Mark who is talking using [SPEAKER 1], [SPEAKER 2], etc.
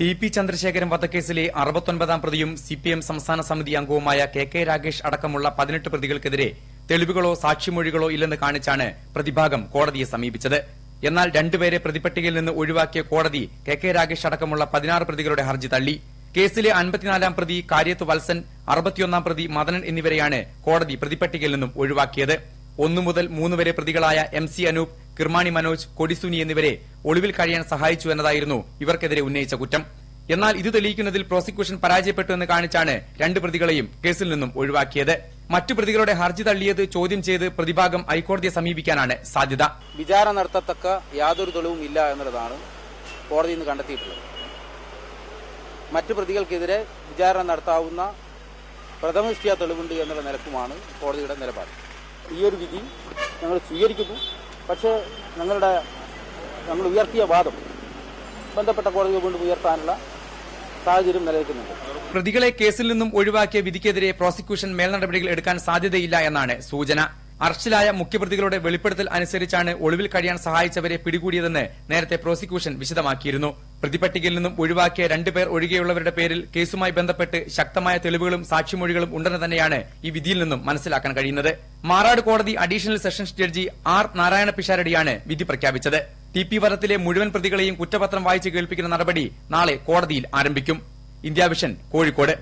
[SPEAKER 1] T P Chandrasekharan വധക്കേസിലെ അറുപത്തൊൻപതാം പ്രതിയും സിപിഎം സംസ്ഥാന സമിതി അംഗവുമായ കെ കെ രാഗേഷ് അടക്കമുള്ള പതിനെട്ട് പ്രതികൾക്കെതിരെ തെളിവുകളോ സാക്ഷിമൊഴികളോ ഇല്ലെന്ന് കാണിച്ചാണ് പ്രതിഭാഗം കോടതിയെ സമീപിച്ചത്. എന്നാൽ രണ്ടുപേരെ പ്രതിപട്ടികയിൽ നിന്ന് ഒഴിവാക്കിയ കോടതി കെ കെ രാഗേഷ് അടക്കമുള്ള പതിനാറ് പ്രതികളുടെ ഹർജി തള്ളി. കേസിലെ അൻപത്തിനാലാം പ്രതി കാര്യത്ത് വത്സൻ അറുപത്തിയൊന്നാം പ്രതി മദനൻ എന്നിവരെയാണ് കോടതി പ്രതിപട്ടികയിൽ നിന്നും ഒഴിവാക്കിയത്. ഒന്നു മുതൽ മൂന്ന് വരെ പ്രതികളായ എം സി അനൂപ് കിർമാണി മനോജ് കൊടിസുനി എന്നിവരെ ഒളിവിൽ കഴിയാൻ സഹായിച്ചു എന്നതായിരുന്നു ഇവർക്കെതിരെ ഉന്നയിച്ച കുറ്റം. എന്നാൽ ഇത് തെളിയിക്കുന്നതിൽ പ്രോസിക്യൂഷൻ പരാജയപ്പെട്ടു എന്ന് കാണിച്ചാണ് രണ്ട് പ്രതികളെയും കേസിൽ നിന്നും ഒഴിവാക്കിയത്. മറ്റു പ്രതികളുടെ ഹർജി തള്ളിയത് ചോദ്യം ചെയ്ത് പ്രതിഭാഗം ഹൈക്കോടതിയെ സമീപിക്കാനാണ് സാധ്യത.
[SPEAKER 2] വിചാരണ നടത്തത്തക്ക യാതൊരു തെളിവും ഇല്ല എന്നുള്ളതാണ് കോടതി ഇന്ന് കണ്ടെത്തിയിട്ടുള്ളത്. മറ്റു പ്രതികൾക്കെതിരെ വിചാരണ നടത്താവുന്ന പ്രഥമദൃഷ്ടിയ തെളിവുണ്ട് എന്നുള്ള നിലക്കുമാണ് കോടതിയുടെ നിലപാട്. ഈ ഒരു വിധി ഞങ്ങൾ സ്വീകരിക്കുന്നു. പക്ഷേ ഞങ്ങളുടെ ഞങ്ങൾ ഉയർത്തിയ വാദം ബന്ധപ്പെട്ട കോടതിയെ വീണ്ടും ഉയർത്താനുള്ള സാഹചര്യം നിലനിൽക്കുന്നുണ്ട്.
[SPEAKER 1] പ്രതികളെ കേസിൽ നിന്നും ഒഴിവാക്കിയ വിധിക്കെതിരെ പ്രോസിക്യൂഷൻ മേൽനടപടികൾ എടുക്കാൻ സാധ്യതയില്ല എന്നാണ് സൂചന. അറസ്റ്റിലായ മുഖ്യപ്രതികളുടെ വെളിപ്പെടുത്തൽ അനുസരിച്ചാണ് ഒളിവിൽ കഴിയാൻ സഹായിച്ചവരെ പിടികൂടിയതെന്ന് നേരത്തെ പ്രോസിക്യൂഷൻ വിശദമാക്കിയിരുന്നു. പ്രതിപട്ടികയിൽ നിന്നും ഒഴിവാക്കിയ രണ്ടുപേർ ഒഴികെയുള്ളവരുടെ പേരിൽ കേസുമായി ബന്ധപ്പെട്ട് ശക്തമായ തെളിവുകളും സാക്ഷിമൊഴികളും ഉണ്ടെന്ന് തന്നെയാണ് ഈ വിധിയിൽ നിന്നും മനസ്സിലാക്കാൻ കഴിയുന്നത്. മാറാട് കോടതി additional sessions judge R Narayana പിഷാരടിയാണ് വിധി പ്രഖ്യാപിച്ചത്. ടി പി വധത്തിലെ മുഴുവൻ പ്രതികളെയും കുറ്റപത്രം വായിച്ച് കേൾപ്പിക്കുന്ന നടപടി നാളെ കോടതിയിൽ ആരംഭിക്കും. India Vision Kozhikode.